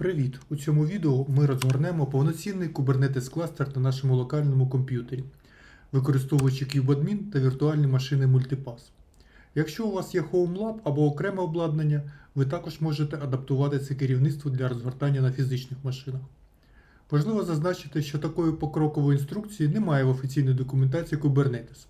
Привіт! У цьому відео ми розгорнемо повноцінний Kubernetes кластер на нашому локальному комп'ютері, використовуючи CubeAdmin та віртуальні машини Multipass. Якщо у вас є HomeLab або окреме обладнання, ви також можете адаптувати це керівництво для розгортання на фізичних машинах. Важливо зазначити, що такої покрокової інструкції немає в офіційній документації Kubernetes.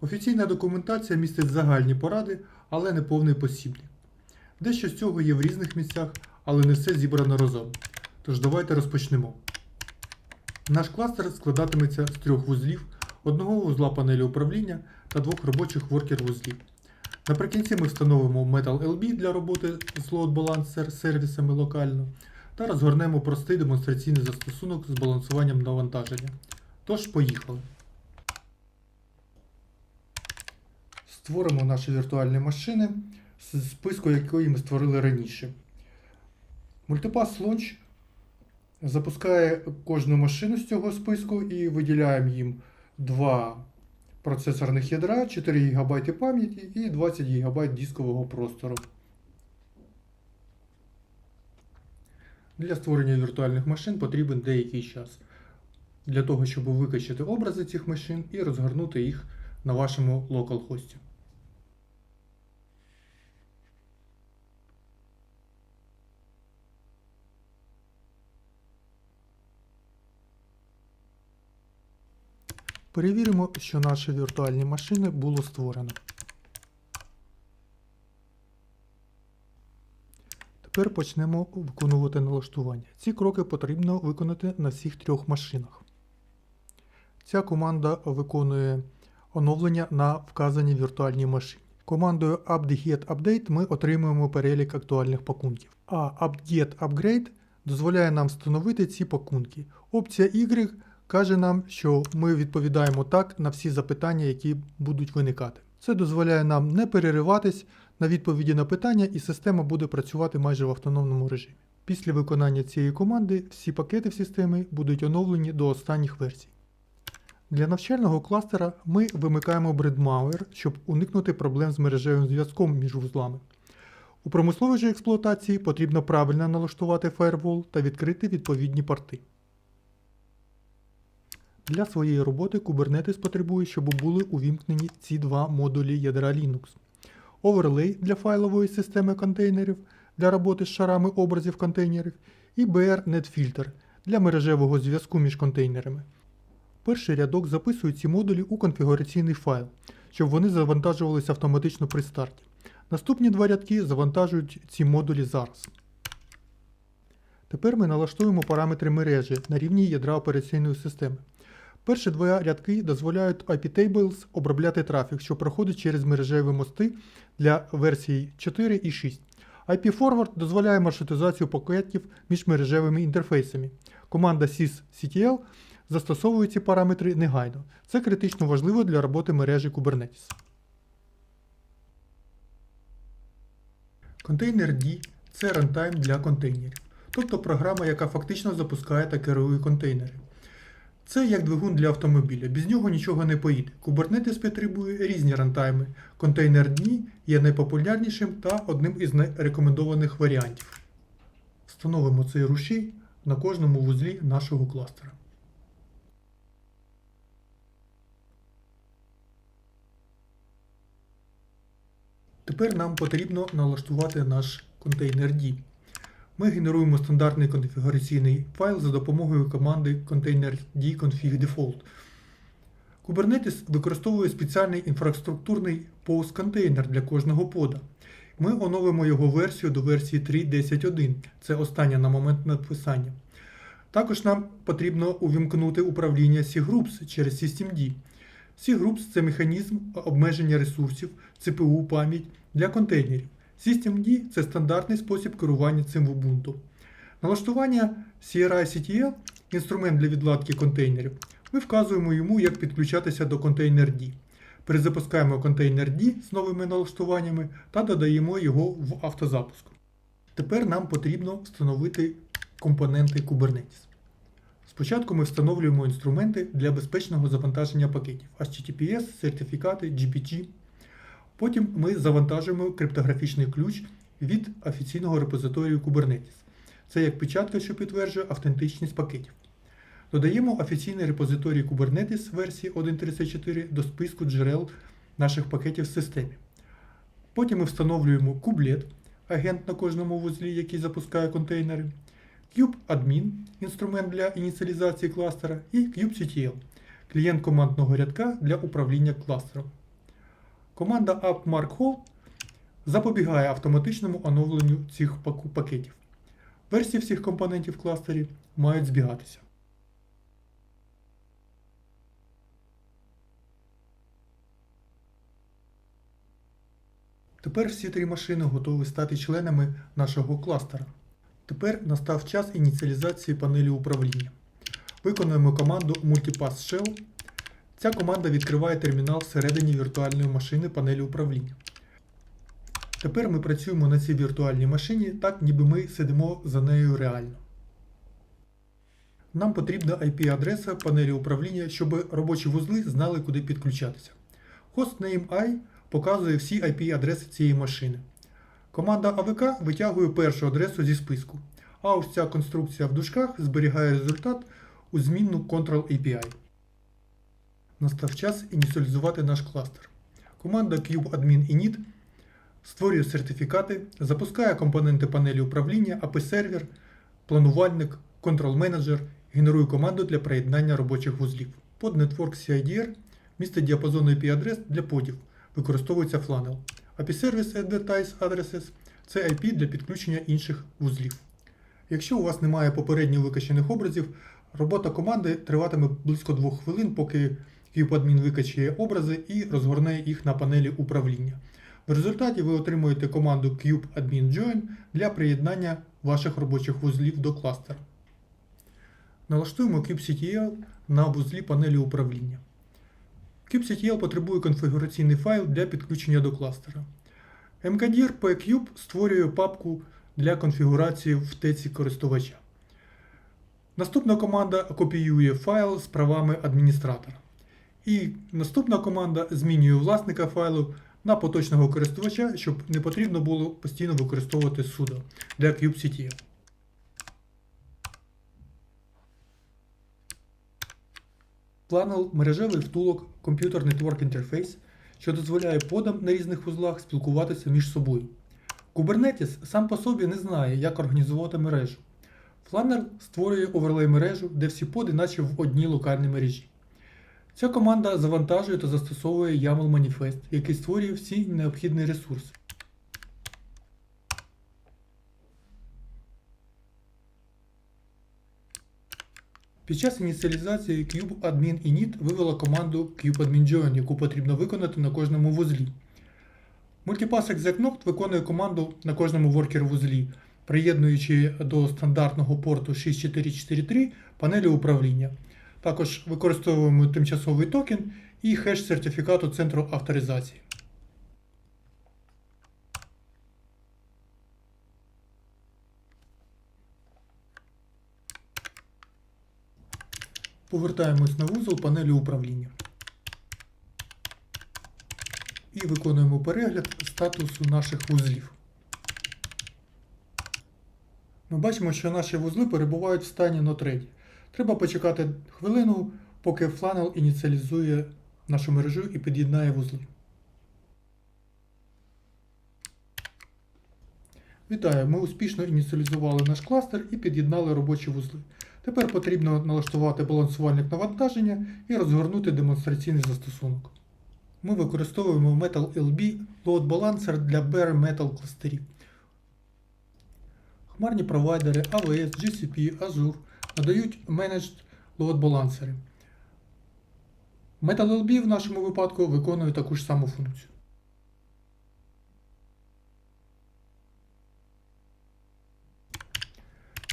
Офіційна документація містить загальні поради, але не повний посібник. Дещо з цього є в різних місцях, але не все зібрано разом. Тож давайте розпочнемо. Наш кластер складатиметься з трьох вузлів, одного вузла панелі управління та двох робочих воркер-вузлів. Наприкінці ми встановимо Metal LB для роботи з load balancer сервісами локально та розгорнемо простий демонстраційний застосунок з балансуванням навантаження. Тож, поїхали. Створимо наші віртуальні машини з списку, якої ми створили раніше. Multipass Launch запускає кожну машину з цього списку і виділяємо їм два процесорних ядра, 4 ГБ пам'яті і 20 ГБ дискового простору. Для створення віртуальних машин потрібен деякий час. Для того, щоб викачати образи цих машин і розгорнути їх на вашому localhost. Перевіримо, що наші віртуальні машини було створено. Тепер почнемо виконувати налаштування. Ці кроки потрібно виконати на всіх трьох машинах. Ця команда виконує оновлення на вказаній віртуальній машині. Командою apt-get update ми отримуємо перелік актуальних пакунків. А apt-get upgrade дозволяє нам встановити ці пакунки. Опція Y каже нам, що ми відповідаємо так на всі запитання, які будуть виникати. Це дозволяє нам не перериватись на відповіді на питання, і система буде працювати майже в автономному режимі. Після виконання цієї команди всі пакети в системі будуть оновлені до останніх версій. Для навчального кластера ми вимикаємо бредмауер, щоб уникнути проблем з мережевим зв'язком між вузлами. У промисловій же експлуатації потрібно правильно налаштувати фаєрвол та відкрити відповідні порти. Для своєї роботи Kubernetes потребує, щоб були увімкнені ці два модулі ядра Linux. Overlay для файлової системи контейнерів для роботи з шарами образів контейнерів і BR NetFilter для мережевого зв'язку між контейнерами. Перший рядок записує ці модулі у конфігураційний файл, щоб вони завантажувалися автоматично при старті. Наступні два рядки завантажують ці модулі зараз. Тепер ми налаштуємо параметри мережі на рівні ядра операційної системи. Перші два рядки дозволяють IP-Tables обробляти трафік, що проходить через мережеві мости для версій 4 і 6. IP-Forward дозволяє маршрутизацію пакетів між мережевими інтерфейсами. Команда sysctl застосовує ці параметри негайно. Це критично важливо для роботи мережі Kubernetes. Контейнер D це рантайм для контейнерів, тобто програма, яка фактично запускає та керує контейнери. Це як двигун для автомобіля, без нього нічого не поїде. Kubernetes потребує різні рантайми. Контейнер дні є найпопулярнішим та одним із найрекомендованих варіантів. Встановимо цей рушій на кожному вузлі нашого кластера. Тепер нам потрібно налаштувати наш контейнер D. Ми генеруємо стандартний конфігураційний файл за допомогою команди containerd config default. Kubernetes використовує спеціальний інфраструктурний POS-контейнер для кожного пода. Ми оновимо його версію до версії 3.10.1. Це остання на момент написання. Також нам потрібно увімкнути управління C-Groups через systemd. C-Groups – це механізм обмеження ресурсів, CPU, пам'ять для контейнерів. Systemd – це стандартний спосіб керування цим в Ubuntu. Налаштування CRI-CTL – інструмент для відладки контейнерів. Ми вказуємо йому, як підключатися до контейнер-D. Перезапускаємо контейнер D з новими налаштуваннями та додаємо його в автозапуск. Тепер нам потрібно встановити компоненти Kubernetes. Спочатку ми встановлюємо інструменти для безпечного завантаження пакетів HTTPS, сертифікати, GPG. Потім ми завантажуємо криптографічний ключ від офіційного репозиторію Kubernetes. Це як печатка, що підтверджує автентичність пакетів. Додаємо офіційний репозиторій Kubernetes версії 1.34 до списку джерел наших пакетів в системі. Потім ми встановлюємо кублет, агент на кожному вузлі, який запускає контейнери, kubeadmin, інструмент для ініціалізації кластера, і kubectl, клієнт командного рядка для управління кластером. Команда appmarkhold запобігає автоматичному оновленню цих пакетів. Версії всіх компонентів в кластері мають збігатися. Тепер всі три машини готові стати членами нашого кластера. Тепер настав час ініціалізації панелі управління. Виконуємо команду Multipass Shell. Ця команда відкриває термінал всередині віртуальної машини панелі управління. Тепер ми працюємо на цій віртуальній машині так, ніби ми сидимо за нею реально. Нам потрібна IP-адреса панелі управління, щоб робочі вузли знали, куди підключатися. Hostname I показує всі IP-адреси цієї машини. Команда AVK витягує першу адресу зі списку, а ось ця конструкція в дужках зберігає результат у змінну Control API. Настав час ініціалізувати наш кластер. Команда kubeadmin init створює сертифікати, запускає компоненти панелі управління, API-сервер, планувальник, контрол-менеджер, генерує команду для приєднання робочих вузлів. Под Network CIDR містить діапазон IP-адрес для подів, використовується Flannel. API-сервіс Advertise Addresses – це IP для підключення інших вузлів. Якщо у вас немає попередньо викачених образів, робота команди триватиме близько 2 хвилин, поки kubeadmin викачує образи і розгорне їх на панелі управління. В результаті ви отримуєте команду kubeadmin для приєднання ваших робочих вузлів до кластера. Налаштуємо kubectl на вузлі панелі управління. kubectl потребує конфігураційний файл для підключення до кластера. mkdir pcube створює папку для конфігурації в теці користувача. Наступна команда копіює файл з правами адміністратора. І наступна команда змінює власника файлу на поточного користувача, щоб не потрібно було постійно використовувати sudo для kubectl. Planel – мережевий втулок Computer Network Interface, що дозволяє подам на різних вузлах спілкуватися між собою. Kubernetes сам по собі не знає, як організувати мережу. Flanner створює оверлей мережу, де всі поди наче в одній локальній мережі. Ця команда завантажує та застосовує YAML маніфест, який створює всі необхідні ресурси. Під час ініціалізації kubeadmin init вивела команду kubeadmin яку потрібно виконати на кожному вузлі. Multipass execnode виконує команду на кожному воркер вузлі, приєднуючи до стандартного порту 6443 панелі управління. Також використовуємо тимчасовий токен і хеш сертифікату центру авторизації. Повертаємось на вузол панелі управління. І виконуємо перегляд статусу наших вузлів. Ми бачимо, що наші вузли перебувають в стані Not Ready. Треба почекати хвилину, поки Flannel ініціалізує нашу мережу і під'єднає вузли. Вітаю! Ми успішно ініціалізували наш кластер і під'єднали робочі вузли. Тепер потрібно налаштувати балансувальник навантаження і розгорнути демонстраційний застосунок. Ми використовуємо Metal LB Load Balancer для Bare Metal кластерів. Хмарні провайдери AWS, GCP, Azure надають Managed Load Balancer. MetaLLB в нашому випадку виконує таку ж саму функцію.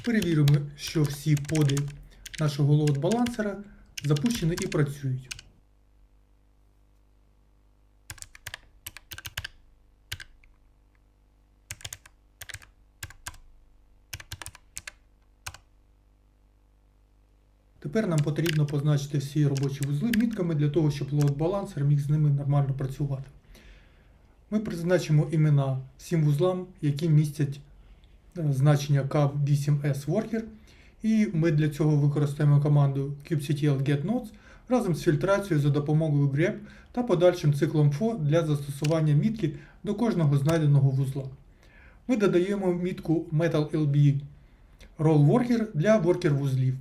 Перевіримо, що всі поди нашого load балансера запущені і працюють. Тепер нам потрібно позначити всі робочі вузли мітками для того, щоб load балансер міг з ними нормально працювати. Ми призначимо імена всім вузлам, які містять е, значення cab8s worker. І ми для цього використаємо команду kubectl getNodes разом з фільтрацією за допомогою grep та подальшим циклом for для застосування мітки до кожного знайденого вузла. Ми додаємо мітку metal-lb roll worker для worker вузлів.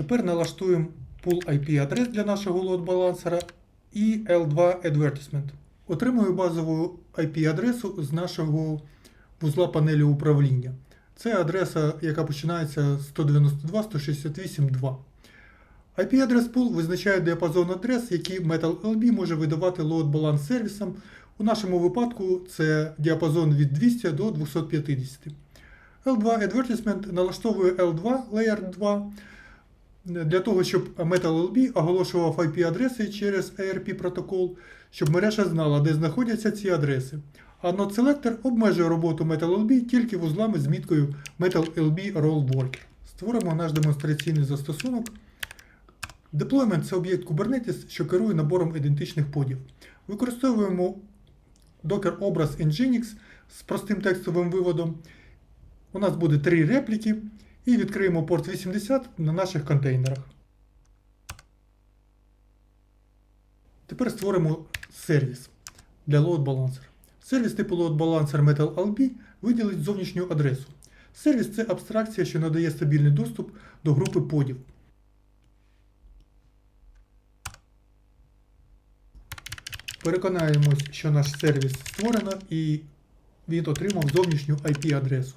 Тепер налаштуємо pool IP адрес для нашого load балансера і L2 Advertisement. Отримую базову IP адресу з нашого вузла панелі управління. Це адреса, яка починається з 192.168.2. IP-адрес pool визначає діапазон адрес, які Metal-LB може видавати load баланс сервісам. У нашому випадку це діапазон від 200 до 250. L2 Advertisement налаштовує L2 Layer 2 для того, щоб Metal-LB оголошував IP-адреси через ARP протокол, щоб мережа знала, де знаходяться ці адреси. А Selector обмежує роботу Metal-LB тільки вузлами з міткою Metal-LB Roll Worker. Створимо наш демонстраційний застосунок. Деплоймент це об'єкт Kubernetes, що керує набором ідентичних подів. Використовуємо Docker образ Nginx з простим текстовим виводом. У нас буде три репліки і відкриємо порт 80 на наших контейнерах. Тепер створимо сервіс для load balancer. Сервіс типу load balancer Metal-LB виділить зовнішню адресу. Сервіс це абстракція, що надає стабільний доступ до групи подів. Переконаємось, що наш сервіс створено і він отримав зовнішню IP-адресу.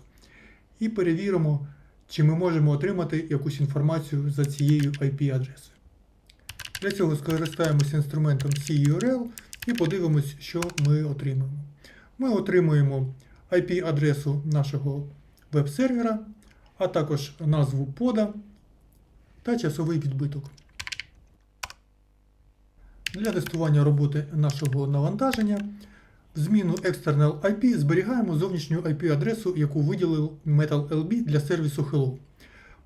І перевіримо, чи ми можемо отримати якусь інформацію за цією IP-адресою. Для цього скористаємося інструментом CURL і подивимось, що ми отримаємо. Ми отримуємо IP-адресу нашого веб-сервера, а також назву пода та часовий відбиток. Для тестування роботи нашого навантаження зміну External IP зберігаємо зовнішню IP-адресу, яку виділив Metal-LB для сервісу Hello.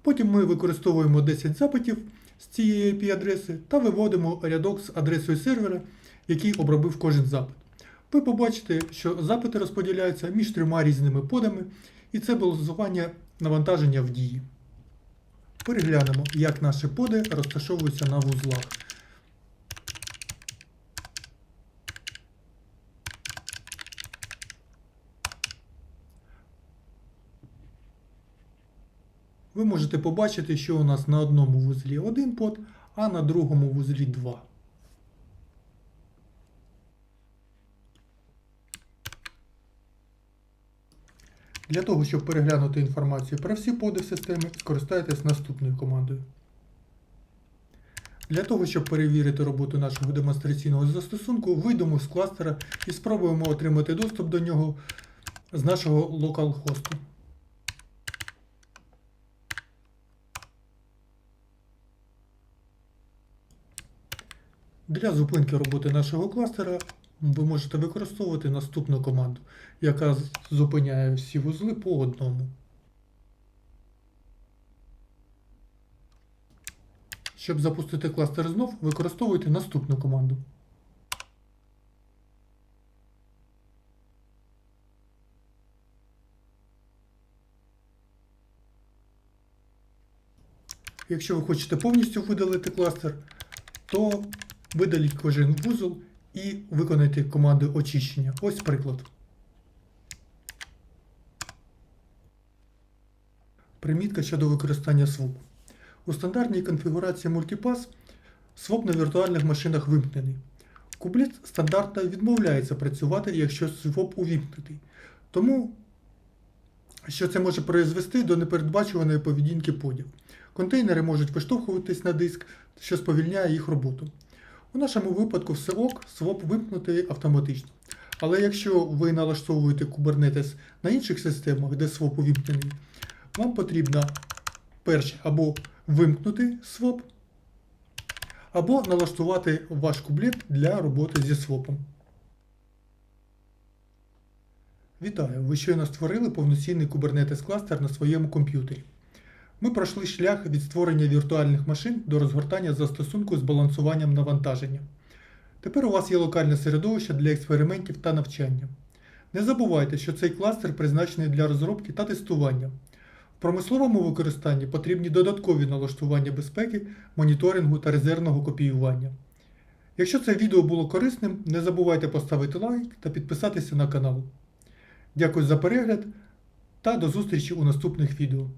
Потім ми використовуємо 10 запитів з цієї IP-адреси та виводимо рядок з адресою сервера, який обробив кожен запит. Ви побачите, що запити розподіляються між трьома різними подами, і це балансування навантаження в дії. Переглянемо, як наші поди розташовуються на вузлах. Ви можете побачити, що у нас на одному вузлі один под, а на другому вузлі два. Для того, щоб переглянути інформацію про всі поди в системі, скористайтесь наступною командою. Для того, щоб перевірити роботу нашого демонстраційного застосунку, вийдемо з кластера і спробуємо отримати доступ до нього з нашого локалхосту. Для зупинки роботи нашого кластера ви можете використовувати наступну команду, яка зупиняє всі вузли по одному. Щоб запустити кластер знов, використовуйте наступну команду. Якщо ви хочете повністю видалити кластер, то видаліть кожен вузол і виконайте команду очищення. Ось приклад. Примітка щодо використання SWOP. У стандартній конфігурації Multipass SWOP на віртуальних машинах вимкнений. Кублет стандартно відмовляється працювати, якщо SWOP увімкнутий. Тому що це може призвести до непередбачуваної поведінки подів. Контейнери можуть виштовхуватись на диск, що сповільняє їх роботу. У нашому випадку все ок, своп вимкнутий автоматично. Але якщо ви налаштовуєте Kubernetes на інших системах, де своп увімкнений, вам потрібно перше або вимкнути своп, або налаштувати ваш кублет для роботи зі свопом. Вітаю! Ви щойно створили повноцінний Kubernetes кластер на своєму комп'ютері. Ми пройшли шлях від створення віртуальних машин до розгортання застосунку з балансуванням навантаження. Тепер у вас є локальне середовище для експериментів та навчання. Не забувайте, що цей кластер призначений для розробки та тестування. В промисловому використанні потрібні додаткові налаштування безпеки, моніторингу та резервного копіювання. Якщо це відео було корисним, не забувайте поставити лайк та підписатися на канал. Дякую за перегляд та до зустрічі у наступних відео.